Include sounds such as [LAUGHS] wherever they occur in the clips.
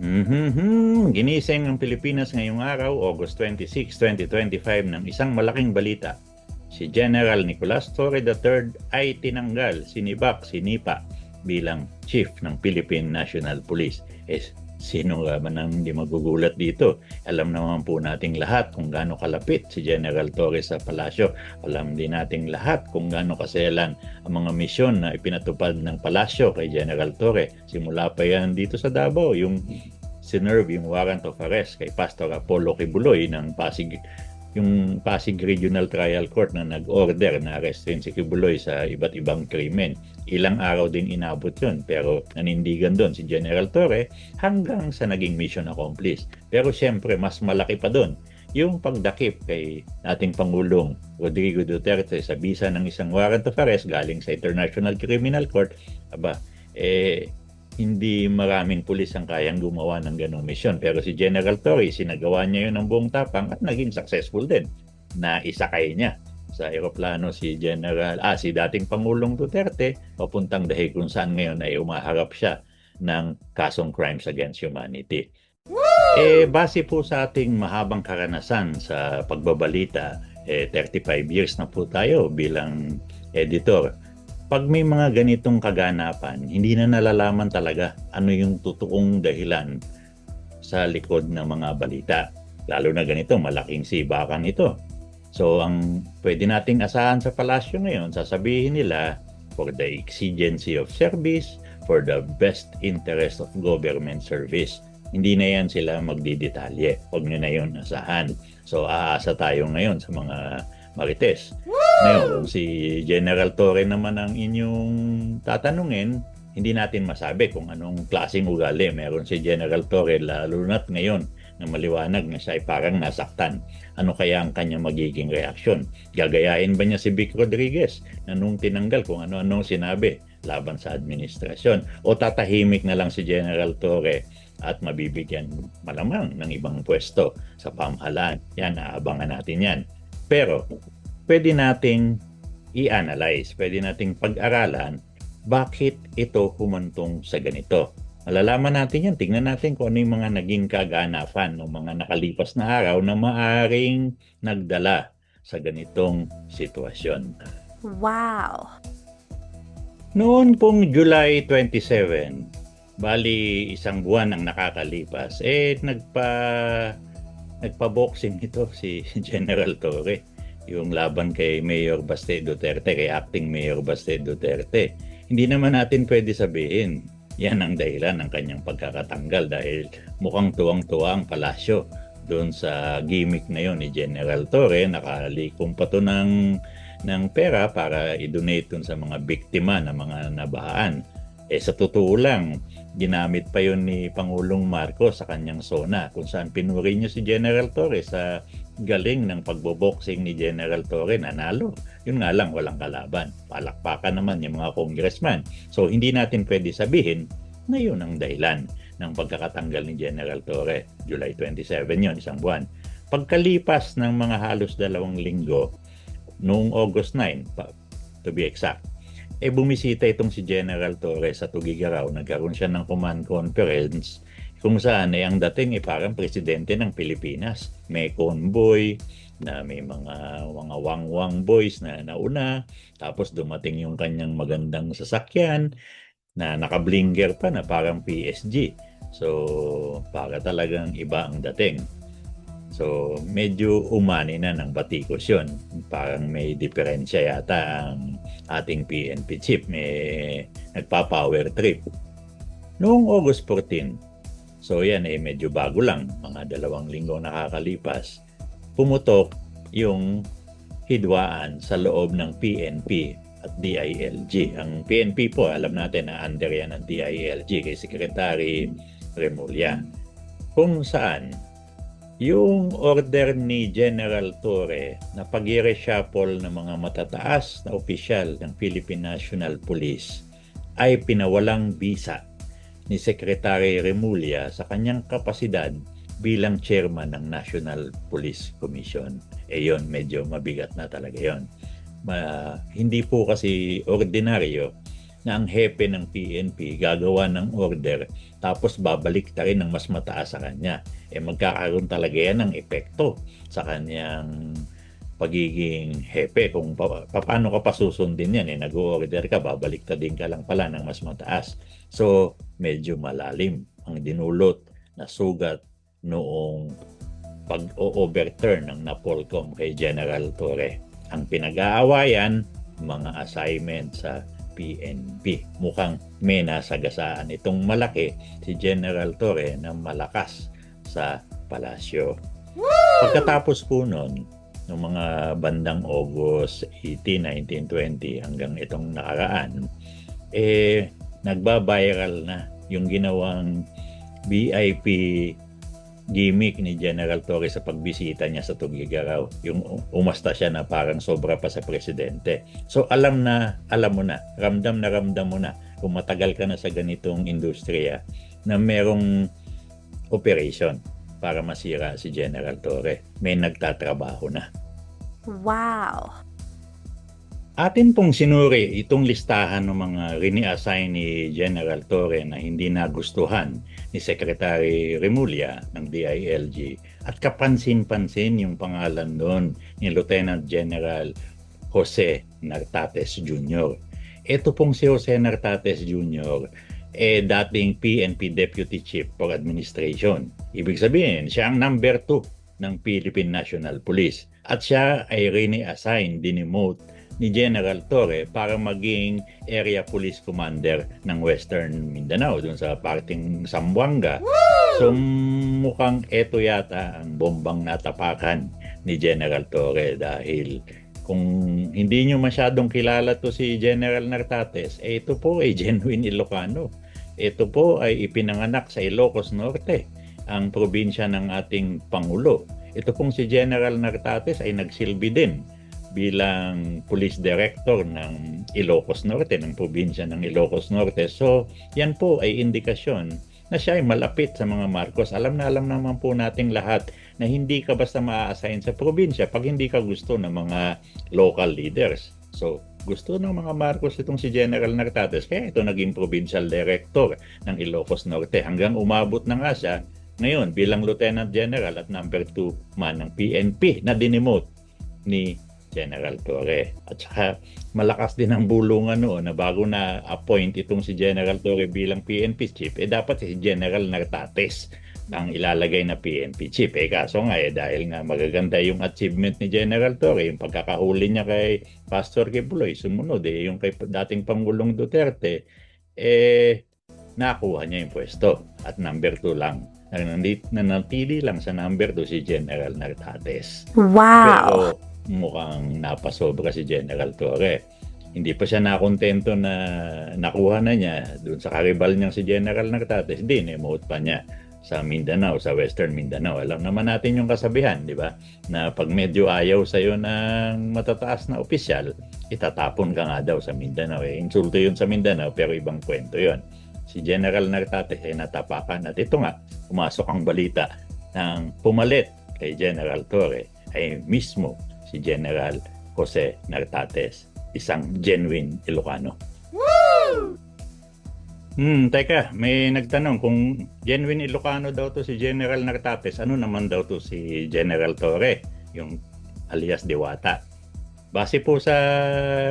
Mhm. Ginising ang Pilipinas ngayong araw, August 26, 2025 ng isang malaking balita. Si General Nicolas Torre III ay tinanggal, sinibak, sinipa bilang chief ng Philippine National Police. Eh, sino nga man ang hindi magugulat dito? Alam naman po nating lahat kung gaano kalapit si General Torre sa palasyo. Alam din nating lahat kung gaano kaselan ang mga misyon na ipinatupad ng palasyo kay General Torre. Simula pa yan dito sa Davao, yung sinerve yung warrant of arrest kay Pastor Apollo Kibuloy ng Pasig yung Pasig Regional Trial Court na nag-order na arrestin si Kibuloy sa iba't ibang krimen. Ilang araw din inabot yun pero nanindigan doon si General Torre hanggang sa naging mission accomplished. Pero siyempre mas malaki pa doon yung pagdakip kay ating Pangulong Rodrigo Duterte sa bisa ng isang warrant of arrest galing sa International Criminal Court, aba, eh, hindi maraming pulis ang kayang gumawa ng ganong misyon. Pero si General Torre, sinagawa niya yun ng buong tapang at naging successful din. Na isakay niya sa eroplano si General, ah, si dating Pangulong Duterte, papuntang dahil kung saan ngayon ay umaharap siya ng kasong crimes against humanity. Eh, base po sa ating mahabang karanasan sa pagbabalita, eh, 35 years na po tayo bilang editor pag may mga ganitong kaganapan, hindi na nalalaman talaga ano yung totoong dahilan sa likod ng mga balita. Lalo na ganito, malaking sibakan ito. So, ang pwede nating asahan sa palasyo ngayon, sasabihin nila, for the exigency of service, for the best interest of government service. Hindi na yan sila magdidetalye. Huwag nyo na yun asahan. So, aasa tayo ngayon sa mga marites. Ngayon, si General Torre naman ang inyong tatanungin, hindi natin masabi kung anong klaseng ugali meron si General Torre lalo na't ngayon na maliwanag na siya ay parang nasaktan. Ano kaya ang kanyang magiging reaksyon? Gagayain ba niya si Vic Rodriguez na nung tinanggal kung ano-anong sinabi laban sa administrasyon? O tatahimik na lang si General Torre at mabibigyan malamang ng ibang pwesto sa pamahalaan? Yan, aabangan natin yan. Pero pwede nating i-analyze, pwede nating pag-aralan bakit ito humantong sa ganito. Malalaman natin yan, tingnan natin kung ano yung mga naging kaganapan ng mga nakalipas na araw na maaring nagdala sa ganitong sitwasyon. Wow! Noon pong July 27, bali isang buwan ang nakakalipas, eh nagpa nagpa-boxing ito si [LAUGHS] General Torre yung laban kay Mayor Baste Duterte, kay acting Mayor Baste Duterte. Hindi naman natin pwede sabihin yan ang dahilan ng kanyang pagkakatanggal dahil mukhang tuwang-tuwa ang palasyo doon sa gimmick na yon ni General Torre. Nakalikom pa to ng, ng pera para i-donate sa mga biktima ng mga nabahaan. Eh sa totoo lang, ginamit pa yon ni Pangulong Marcos sa kanyang sona kung saan pinuri niya si General Torre sa galing ng pagboboxing ni General Torre nanalo. Yun nga lang, walang kalaban. Palakpakan naman yung mga congressman. So, hindi natin pwede sabihin na yun ang dahilan ng pagkakatanggal ni General Torre. July 27 yon isang buwan. Pagkalipas ng mga halos dalawang linggo, noong August 9, to be exact, eh bumisita itong si General Torre sa Tugigaraw. Nagkaroon siya ng command conference kung saan ay ang dating ay parang presidente ng Pilipinas. May convoy na may mga mga wang-wang boys na nauna, tapos dumating yung kanyang magandang sasakyan na nakablinger pa na parang PSG. So, para talagang iba ang dating. So, medyo umani na ng batikos yun. Parang may diferensya yata ang ating PNP chief. May nagpa-power trip. Noong August 14, So yan eh medyo bago lang, mga dalawang linggo nakakalipas, pumutok yung hidwaan sa loob ng PNP at DILG. Ang PNP po, alam natin na under yan ng DILG kay Secretary Remulla. Kung saan, yung order ni General Torre na pag-reshuffle ng mga matataas na opisyal ng Philippine National Police ay pinawalang bisa ni Secretary Remulla sa kanyang kapasidad bilang chairman ng National Police Commission. Eh yon, medyo mabigat na talaga yon. Ma, hindi po kasi ordinaryo na ang hepe ng PNP gagawa ng order tapos babalik ta rin ng mas mataas sa kanya. Eh magkakaroon talaga yan ng epekto sa kanyang pagiging hepe. Kung pa, paano ka pa susundin yan, eh, nag-order ka, babalik ta din ka lang pala ng mas mataas. So, medyo malalim ang dinulot na sugat noong pag-overturn ng Napolcom kay General Torre. Ang pinag-aawayan, mga assignment sa PNP. Mukhang may nasagasaan itong malaki si General Torre na malakas sa palasyo. Pagkatapos po noon, noong mga bandang August 18, 1920 hanggang itong nakaraan, eh, nagba-viral na yung ginawang VIP gimmick ni General Torre sa pagbisita niya sa Tugigaraw. Yung umasta siya na parang sobra pa sa presidente. So alam na, alam mo na, ramdam na ramdam mo na kung matagal ka na sa ganitong industriya na merong operation para masira si General Torre. May nagtatrabaho na. Wow! Atin pong sinuri itong listahan ng mga rini-assign ni General Torre na hindi nagustuhan ni Secretary Remulla ng DILG at kapansin-pansin yung pangalan doon ni Lieutenant General Jose Nartates Jr. Ito pong si Jose Nartates Jr. eh dating PNP Deputy Chief for Administration. Ibig sabihin, siya ang number 2 ng Philippine National Police at siya ay rini-assign, dinemote ni General Torre para maging area police commander ng Western Mindanao dun sa parting Zamboanga. So mukhang eto yata ang bombang natapakan ni General Torre dahil kung hindi nyo masyadong kilala to si General Nartates, eh ito po ay [LAUGHS] genuine Ilocano. Ito po ay ipinanganak sa Ilocos Norte, ang probinsya ng ating Pangulo. Ito pong si General Nartates ay nagsilbi din bilang police director ng Ilocos Norte, ng probinsya ng Ilocos Norte. So, yan po ay indikasyon na siya ay malapit sa mga Marcos. Alam na alam naman po nating lahat na hindi ka basta maa-assign sa probinsya pag hindi ka gusto ng mga local leaders. So, gusto ng mga Marcos itong si General Nartates. Kaya ito naging provincial director ng Ilocos Norte hanggang umabot na nga siya ngayon bilang Lieutenant General at number 2 man ng PNP na dinemote ni General Torre. At saka malakas din ang bulungan noon na bago na appoint itong si General Torre bilang PNP chief, eh dapat si General Nartates ang ilalagay na PNP chief. Eh kaso nga eh dahil nga magaganda yung achievement ni General Torre, yung pagkakahuli niya kay Pastor Kibuloy, sumunod eh yung kay dating Pangulong Duterte, eh nakuha niya yung pwesto at number 2 lang. Nanatili lang sa number 2 si General Nartates. Wow! Pero mukhang napasobra si General Torre. Hindi pa siya nakontento na nakuha na niya doon sa karibal niyang si General Nartates. Hindi, emote pa niya sa Mindanao, sa Western Mindanao. Alam naman natin yung kasabihan, di ba? Na pag medyo ayaw sa'yo ng matataas na opisyal, itatapon ka nga daw sa Mindanao. Eh, insulto yun sa Mindanao, pero ibang kwento yon si General Nartates ay natapakan at ito nga, pumasok ang balita ng pumalit kay General Torre ay mismo si General Jose Nartates, isang genuine Ilocano. Woo! Hmm, teka, may nagtanong kung genuine Ilocano daw to si General Nartates, ano naman daw to si General Torre, yung alias Diwata. Base po sa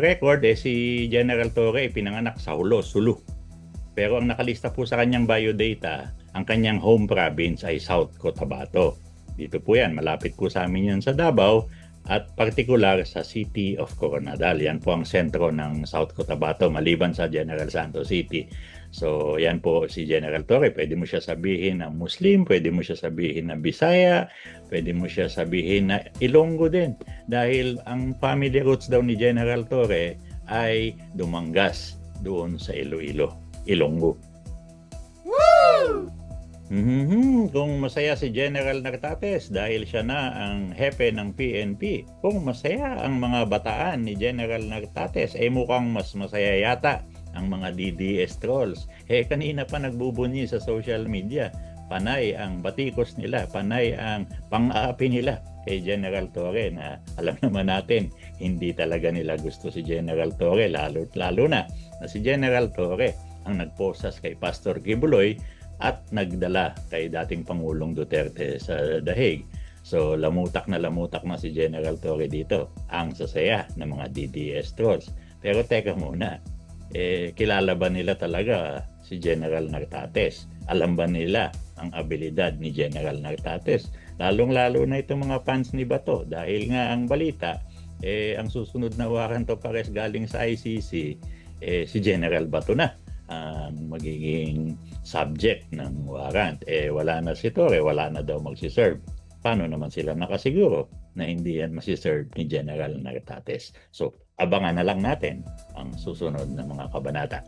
record, eh, si General Torre pinanganak sa Hulo, Sulu. Pero ang nakalista po sa kanyang biodata, ang kanyang home province ay South Cotabato. Dito po yan, malapit po sa amin yan sa Davao at partikular sa City of Coronadal. Yan po ang sentro ng South Cotabato maliban sa General Santos City. So yan po si General Torre, pwede mo siya sabihin na Muslim, pwede mo siya sabihin na Bisaya, pwede mo siya sabihin na Ilonggo din. Dahil ang family roots daw ni General Torre ay Dumangas doon sa Iloilo, Ilonggo. Woo! Mm-hmm. Kung masaya si General Nartates dahil siya na ang hepe ng PNP. Kung masaya ang mga bataan ni General Nartates, eh mukhang mas masaya yata ang mga DDS trolls. Eh kanina pa nagbubunyi sa social media. Panay ang batikos nila, panay ang pang-aapi nila kay General Torre na alam naman natin hindi talaga nila gusto si General Torre lalo lalo na na si General Torre ang nagposas kay Pastor Kibuloy at nagdala kay dating Pangulong Duterte sa Dahig. So lamutak na lamutak na si General Torre dito. Ang sasaya ng mga DDS trolls. Pero teka muna, eh, kilala ba nila talaga si General Nartates? Alam ba nila ang abilidad ni General Nartates? Lalong-lalo na itong mga fans ni Bato dahil nga ang balita, eh, ang susunod na warrant of arrest galing sa ICC, eh, si General Bato na ang magiging subject ng warrant. Eh, wala na si Torre, wala na daw magsiserve. Paano naman sila nakasiguro na hindi yan masiserve ni General Nartates? So, abangan na lang natin ang susunod na mga kabanata.